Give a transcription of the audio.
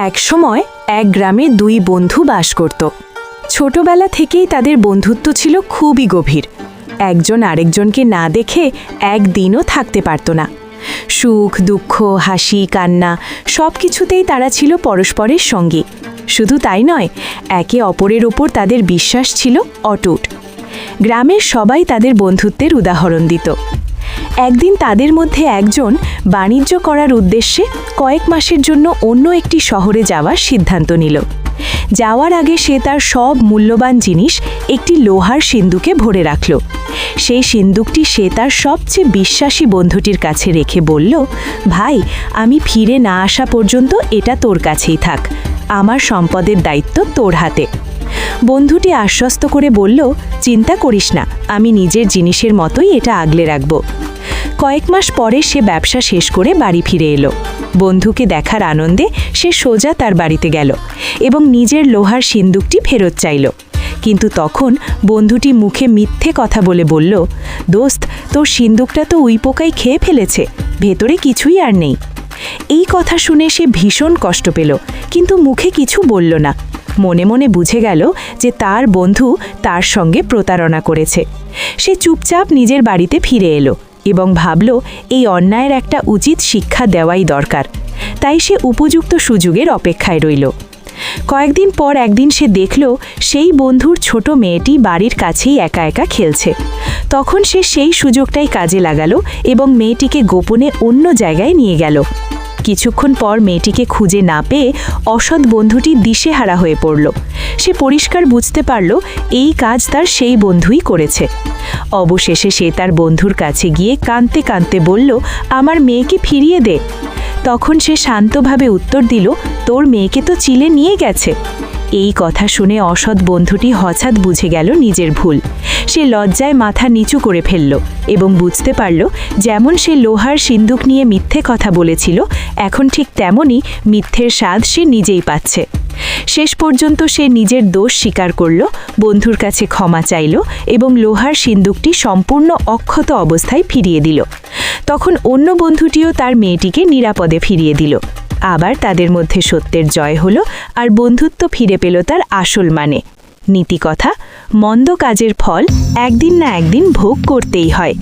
একসময় এক গ্রামে দুই বন্ধু বাস করত। ছোটবেলা থেকেই তাদের বন্ধুত্ব ছিল খুবই গভীর। একজন আরেকজনকে না দেখে একদিনও থাকতে পারত না। সুখ, দুঃখ, হাসি, কান্না সব কিছুতেই তারা ছিল পরস্পরের সঙ্গী। শুধু তাই নয়, একে অপরের ওপর তাদের বিশ্বাস ছিল অটুট। গ্রামের সবাই তাদের বন্ধুত্বের উদাহরণ দিত। একদিন তাদের মধ্যে একজন বাণিজ্য করার উদ্দেশ্যে কয়েক মাসের জন্য অন্য একটি শহরে যাওয়ার সিদ্ধান্ত নিল। যাওয়ার আগে সে তার সব মূল্যবান জিনিস একটি লোহার সিন্দুকে ভরে রাখল। সেই সিন্দুকটি সে তার সবচেয়ে বিশ্বাসী বন্ধুটির কাছে রেখে বলল, ভাই, আমি ফিরে না আসা পর্যন্ত এটা তোর কাছেই থাক। আমার সম্পদের দায়িত্ব তোর হাতে। বন্ধুটি আশ্বস্ত করে বলল, চিন্তা করিস না, আমি নিজের জিনিসের মতোই এটা আগলে রাখব। কয়েক মাস পরে সে ব্যবসা শেষ করে বাড়ি ফিরে এলো। বন্ধুকে দেখার আনন্দে সে সোজা তার বাড়িতে গেল এবং নিজের লোহার সিন্দুকটি ফেরত চাইল। কিন্তু তখন বন্ধুটি মুখে মিথ্যে কথা বলে বলল, দোস্ত, তোর সিন্দুকটা তো উই পোকাই খেয়ে ফেলেছে, ভেতরে কিছুই আর নেই। এই কথা শুনে সে ভীষণ কষ্ট পেল, কিন্তু মুখে কিছু বলল না। মনে মনে বুঝে গেল যে তার বন্ধু তার সঙ্গে প্রতারণা করেছে। সে চুপচাপ নিজের বাড়িতে ফিরে এলো। এবং ভাবল, এই অন্যায়ের একটা উচিত শিক্ষা দেওয়াই দরকার। তাই সে উপযুক্ত সুযোগের অপেক্ষায় রইল। কয়েকদিন পর একদিন সে দেখল, সেই বন্ধুর ছোট মেয়েটি বাড়ির কাছেই একা একা খেলছে। তখন সে সেই সুযোগটাই কাজে লাগালো এবং মেয়েটিকে গোপনে অন্য জায়গায় নিয়ে গেল। কিছুক্ষণ পর মেয়েটিকে খুঁজে না পেয়ে অসৎ বন্ধুটি দিশেহারা হয়ে পড়ল। সে পরিষ্কার বুঝতে পারল, এই কাজ তার সেই বন্ধুই করেছে। অবশেষে সে তার বন্ধুর কাছে গিয়ে কাঁদতে কাঁদতে বলল, আমার মেয়েকে ফিরিয়ে দে। তখন সে শান্তভাবে উত্তর দিল, তোর মেয়েকে তো চিলে নিয়ে গেছে। এই কথা শুনে অসৎ বন্ধুটি হঠাৎ বুঝে গেল নিজের ভুল। সে লজ্জায় মাথা নিচু করে ফেলল এবং বুঝতে পারল, যেমন সে লোহার সিন্দুক নিয়ে মিথ্যে কথা বলেছিল, এখন ঠিক তেমনই মিথ্যের স্বাদ সে নিজেই পাচ্ছে। শেষ পর্যন্ত সে নিজের দোষ স্বীকার করল, বন্ধুর কাছে ক্ষমা চাইল এবং লোহার সিন্দুকটি সম্পূর্ণ অক্ষত অবস্থায় ফিরিয়ে দিল। তখন অন্য বন্ধুটিও তার মেয়েটিকে নিরাপদে ফিরিয়ে দিল। আবার তাদের মধ্যে সত্যের জয় হলো আর বন্ধুত্ব ফিরে পেল তার আসল মানে। নীতিকথা, মন্দ কাজের ফল একদিন না একদিন ভোগ করতেই হয়।